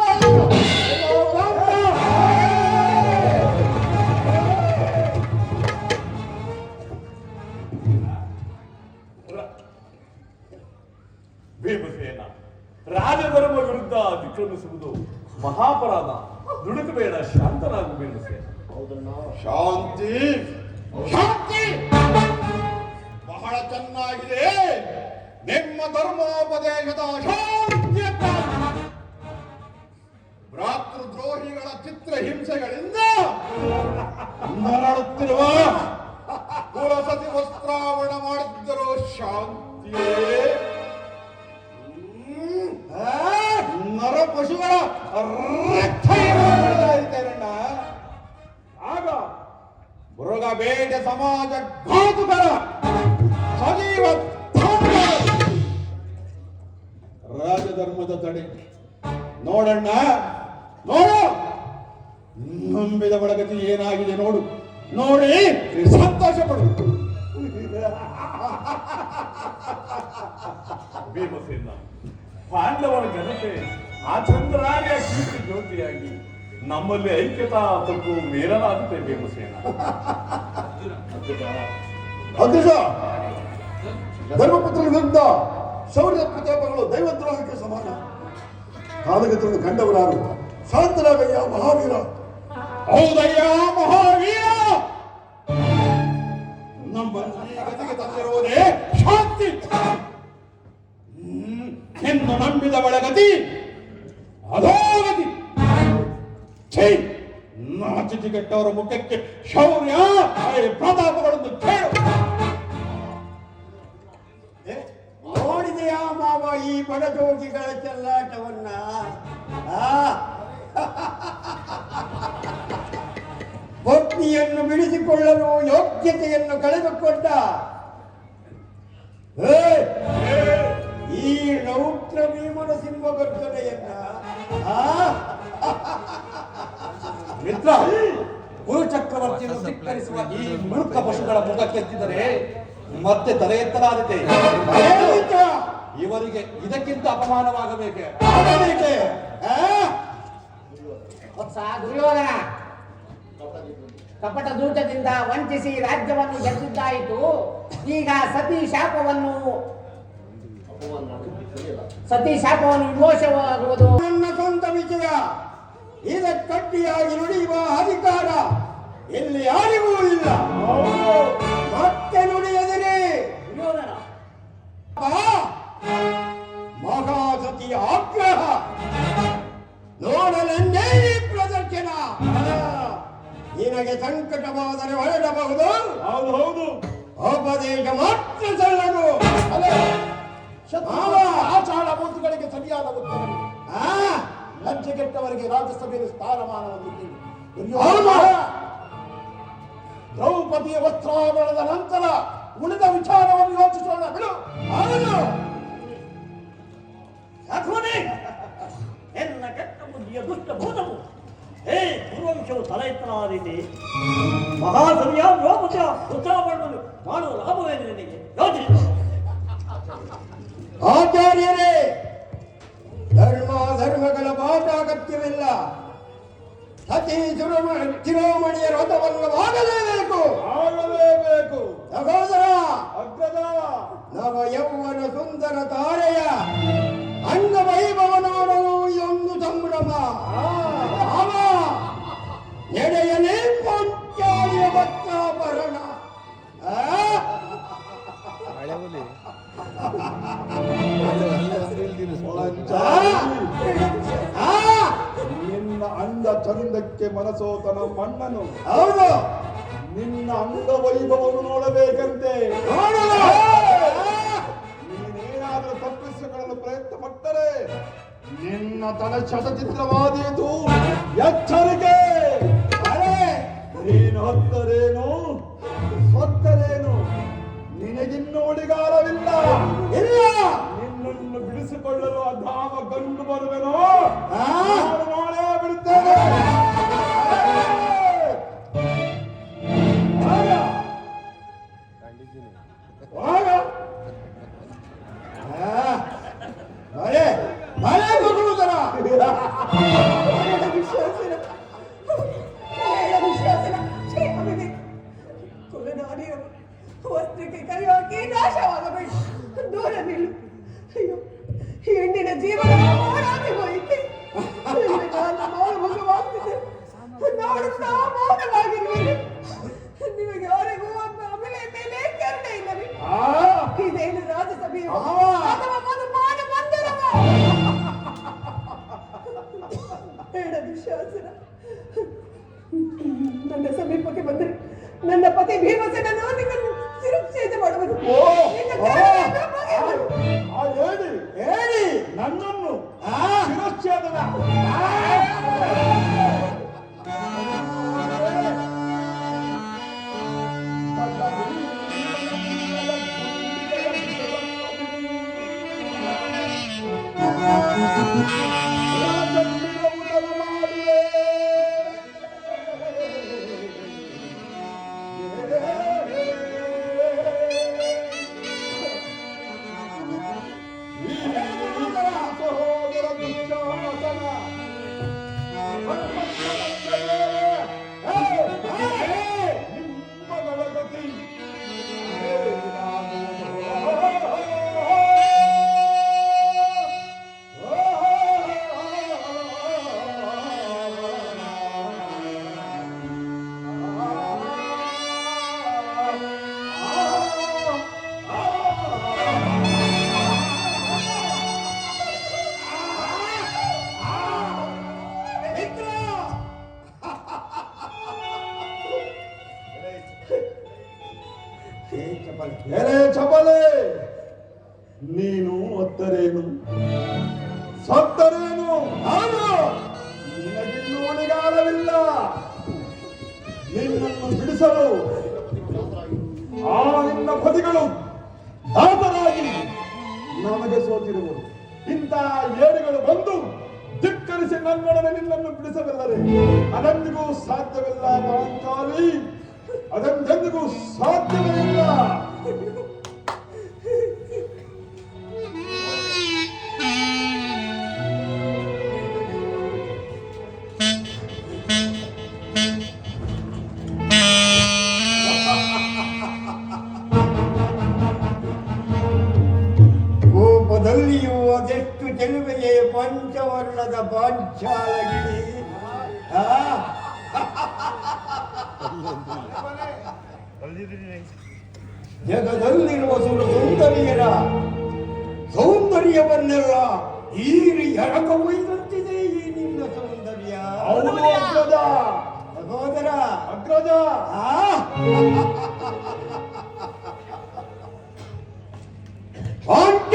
ಮಾಡಿತು. ಭೀಮಸೇನ ರಾಜಧರ್ಮ ವಿರುದ್ಧ ಅತಿಕ್ರಮಿಸುವುದು ಮಹಾಪರಾಧ. ದುಡುಕಬೇಡ ಶಾಂತನಾಗು ಭೀಮಸೇನ. ಶಾಂತಿ. ಶಾಂತಿ. ಬಹಳ ಚೆನ್ನಾಗಿದೆ. ನಿಮ್ಮ ಧರ್ಮೋಪದೇಶದ ಚಿತ್ರಹಿಂಸೆಗಳಿಂದ ನರಳುತ್ತಿರುವ ಕುಲಸತಿ ವಸ್ತ್ರಾವರಣ ಮಾಡುತ್ತಿರೋ ಶಾಂತಿಯೇ. ನರ ಪಶುಗಳ ರಕ್ತ ಆಗ ಮೃಗ ಬೇಟ ಸಮಾಜ ಘಾತುಕರ ಸಜೀವ. ರಾಜಧರ್ಮದ ತಡೆ. ನೋಡಣ್ಣ ನೋಡು. ನಂಬಿದ ಒಳಗತಿ ಏನಾಗಿದೆ ನೋಡು. ನೋಡಿ ಸಂತೋಷ ಪಡು ಭೀಮಸೇನ ಪಾಂಡವರ ಜನತೆ ಆ ಚಂದ್ರಾಗೆ ಜ್ಯೋತಿಯಾಗಿ ನಮ್ಮಲ್ಲಿ ಐಕ್ಯತಾ ತಪ್ಪು ಮೇಲನಾಗುತ್ತೆ ಭೀಮಸೇನ. ಅಗ್ರಜ ಧರ್ಮಪುತ್ರ ವಿರುದ್ಧ ಶೌರ್ಯ ಪ್ರತಾಪಗಳು ದೈವದ್ರೋಹಕ್ಕೆ ಸಮಾನ. ಕಾಲಗತರನ್ನು ಕಂಡವರಾರು. ಶಾಂತರಾಗಯ್ಯ ಮಹಾವೀರ. ಹೌದಯ್ಯ ಮಹಾವೀರ ನಮ್ಮ ಗತಿಗೆ ತಂದಿರುವುದೇ ಶಾಂತಿ ಎಂದು ನಂಬಿದ ಬಳಗತಿ ಅಧೋಗತಿ ಛೇ ನಾಚಿಕೆ ಕೆಟ್ಟವರ ಮುಖಕ್ಕೆ ಶೌರ್ಯ ಪ್ರತಾಪಗಳನ್ನು ಕೇಳು ನೋಡಿದೆಯಾ ಮಾವ ಈ ಬಡಜೋಗಿಗಳ ಚೆಲ್ಲಾಟವನ್ನ ಆ? ಬಿಡಿಸಿಕೊಳ್ಳಲು ಯೋಗ್ಯತೆಯನ್ನು ಕಳೆದುಕೊಂಡ. ಏ, ಈ ರೌದ್ರ ಭೀಮನ ಸಿಂಹಗರ್ಜನೆಯನ್ನ ಆ? ಮಿತ್ರ ಗುರು ಚಕ್ರವರ್ತಿಯನ್ನು ಧಿಕ್ಕರಿಸುವ ಈ ಮೂರ್ಖ ಪಶುಗಳ ಮುಖ ಕೆತ್ತಿದರೆ ಮತ್ತೆ ತಲೆ ಎತ್ತಲಾದೀತೆ. ಇವರಿಗೆ ಇದಕ್ಕಿಂತ ಅಪಮಾನವಾಗಬೇಕೆ? ಆಗಬೇಕೆ? ಕಪಟ ದೂತದಿಂದ ವಂಚಿಸಿ ರಾಜ್ಯವನ್ನು ಗೆದ್ದಿದ್ದಾಯಿತು. ಈಗ ಸತಿ ಶಾಪವನ್ನು ಸತಿ ಶಾಪವನ್ನು ವಿಮೋಚವಾಗುವುದು. ನನ್ನ ಸ್ವಂತ ವಿಜಯ ಇದಕ್ಕಟ್ಟಿಯಾಗಿ ನುಡಿಯುವ ಅಧಿಕಾರ ಇಲ್ಲಿ ಯಾರಿಗೂ ಇಲ್ಲ. ನಿನಗೆ ಸಂಕಟವಾದರೆ ಹೊರಡಬಹುದು. ಹೌದು ಹೌದು. ಉಪದೇಶ ಮಾತ್ರ ಸಲ್ಲದು ಆಚಾರ ಮೂರ್ತಿಗಳಿಗೆ ಸರಿಯಾದ ಉತ್ತರ ಆ, ಲಂಚೆಗೆಟ್ಟವರಿಗೆ ರಾಜ್ಯಸಭೆಯಲ್ಲಿ. ದುರ್ಯೋಧನ ದ್ರೌಪದಿಯ ವಸ್ತ್ರಾಭರಣದ ನಂತರ ಉಳಿದ ವಿಚಾರವನ್ನು ಯೋಚಿಸೋಣ. ಬಿಡು. ಹೌದು. ಎನ್ನ ಕೆಟ್ಟ ಬುದ್ಧಿಯ ದುಷ್ಟ ಭೂತವು ಹೇ ಪೂರ್ವಂಶವು ತಲೆ ಎತ್ತಲಾದೀತೆ ಮಹಾಸಭೆಯ ಉತ್ಸಾಹ ಉತ್ಸಾಹವನ್ನು ಮಾಡುವ ಲಾಭವೇನು ನಿನಗೆ? ಆಚಾರ್ಯರೇ, ಧರ್ಮ ಧರ್ಮಗಳ ಪಾಠ ಅಗತ್ಯವಿಲ್ಲ ಸತಿ ಶಿರೋಮಣಿ ಶಿರೋಮಣಿಯ ರಥವನ್ನು ಭಕ್ತಾಭರಣ? ನಿನ್ನ ಅಂದ ಚಂದಕ್ಕೆ ಮನಸೋತನ ಮಣ್ಣನು. ಹೌದು. ನಿನ್ನ ಅಂಡ ವೈಭವವನ್ನು ನೋಡಬೇಕಂತೆ. ನೀನೇನಾದರೂ ತಪ್ಪಿಸಿಕೊಳ್ಳಲು ಪ್ರಯತ್ನ ಪಟ್ಟರೆ. ನಿನ್ನ ತನ ಚಲಚಿತ್ರವಾದೀತು ಎಚ್ಚರಿಕೆ. ನೀನು ಹೊತ್ತರೇನು ಸೊತ್ತರೇನು ನಿನಗಿನ್ನು ಉಳಿಗಾಲವಿಲ್ಲ. ಇಲ್ಲ. ನಿನ್ನನ್ನು ಬಿಡಿಸಿಕೊಳ್ಳಲು ಅಧಾಮ ಗಂಡು ಬರುವೆನೋ? ಮಾಡೇ ಬಿಡುತ್ತೇನೆ. ಆಗ, ವಸ್ತ್ರಕ್ಕೆ ಕೈ ಹಾಕಿ ನಾಶವಾಗಬೇಡ ದೂರ ನಿಲ್ಲು. ಅಯ್ಯೋ ಹೆಣ್ಣಿನ ಜೀವನ ಹಾಳಾಗಿ ಹೋಯಿತೆ. ನಾನು ಮೌನಭಂಗವಾಗ್ತಿದ್ದೆ ನೋಡುತ್ತಾ ಮೌನವಾಗಿರುವೆ ನಿಮಗೆ ಯಾರಿಗೂ ಆಮೇಲೆ ಮೇಲೆ ಕರುಣೆ ಇಲ್ಲವೇ? ಆ? ಇದೇನು ರಾಜ್ಯಸಭೆಯ ಮಂದಿರವ? ಬೇಡ ದುಶ್ಯಾಸನ. ನನ್ನ ಸಮೀಪಕ್ಕೆ ಬಂದರೆ ನನ್ನ ಪತಿ ಭೀಮಸೇನನು Música ನೀನು ಒತ್ತರೇನು? ಸತ್ತರೇನು? ನಾನು ನಿನಗಿನ್ನೂ ನಿನ್ನನ್ನು ಬಿಡಿಸಲು ಆ ನಿನ್ನ ಪತಿಗಳು ದಾತರಾಗಿ ನಮಗೆ ಸೋತಿರುವರು. ಇಂತಹ ಏಡುಗಳು ಬಂದು ಧಿಕ್ಕರಿಸಿ ನನ್ನೊಡನೆ ನಿನ್ನನ್ನು ಬಿಡಿಸಬಲ್ಲರೆ. ಅದೆಂದಿಗೂ ಸಾಧ್ಯವಿಲ್ಲ ಪಾಂಚಾಲಿ ಅದೆಂದೆಂದಿಗೂ ಸಾಧ್ಯವೇ ಇಲ್ಲ. ಅದೆಷ್ಟು ಚೆಲುವೆಯೇ ಪಂಚವರ್ಣದ ಪಾಂಚಾಲಗಿರಿ? ಜಗದಲ್ಲಿರುವ ಸುರ ಸೌಂದರ್ಯರ ಸೌಂದರ್ಯವನ್ನೆಲ್ಲ ಈರಿ ಎರಕ ಒಯ್ದಂತಿದೆ ಈ ನಿನ್ನ ಸೌಂದರ್ಯ. ಸಹೋದರ ಅಗ್ರಜ ಆ? ಪಾಂಚ